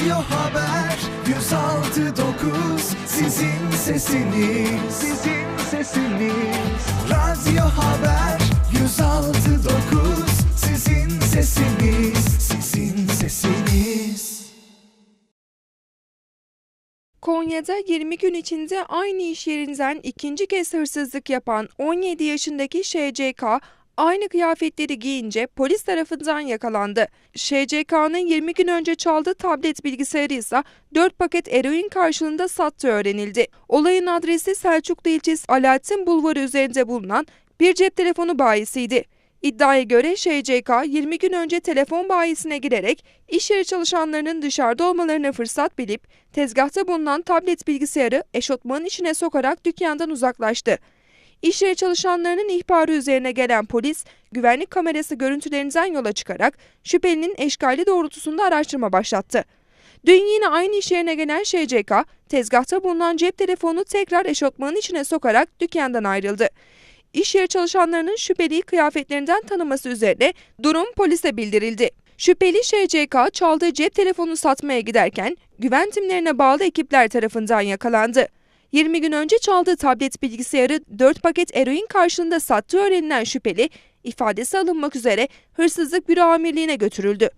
Radyo Haber 106.9 Sizin sesiniz. Sizin sesiniz. Radyo Haber 106.9 Sizin sesiniz. Sizin sesiniz. Konya'da 20 gün içinde aynı iş yerinden ikinci kez hırsızlık yapan 17 yaşındaki şCK aynı kıyafetleri giyince polis tarafından yakalandı. şCK'nın 20 gün önce çaldığı tablet bilgisayarı ise 4 paket eroin karşılığında sattığı öğrenildi. Olayın adresi Selçuklu ilçesi Alaaddin Bulvarı üzerinde bulunan bir cep telefonu bayisiydi. İddiaya göre şCK 20 gün önce telefon bayisine girerek iş yeri çalışanlarının dışarıda olmalarına fırsat bilip tezgahta bulunan tablet bilgisayarı eşofmanın içine sokarak dükkandan uzaklaştı. İş yeri çalışanlarının ihbarı üzerine gelen polis, güvenlik kamerası görüntülerinden yola çıkarak şüphelinin eşkali doğrultusunda araştırma başlattı. Dün yine aynı iş yerine gelen şCK, tezgahta bulunan cep telefonunu tekrar eşofmanın içine sokarak dükkandan ayrıldı. İş yeri çalışanlarının şüpheliyi kıyafetlerinden tanıması üzerine durum polise bildirildi. Şüpheli şCK çaldığı cep telefonunu satmaya giderken güven timlerine bağlı ekipler tarafından yakalandı. 20 gün önce çaldığı tablet bilgisayarı 4 paket eroin karşılığında sattığı öğrenilen şüpheli ifadesi alınmak üzere hırsızlık büro amirliğine götürüldü.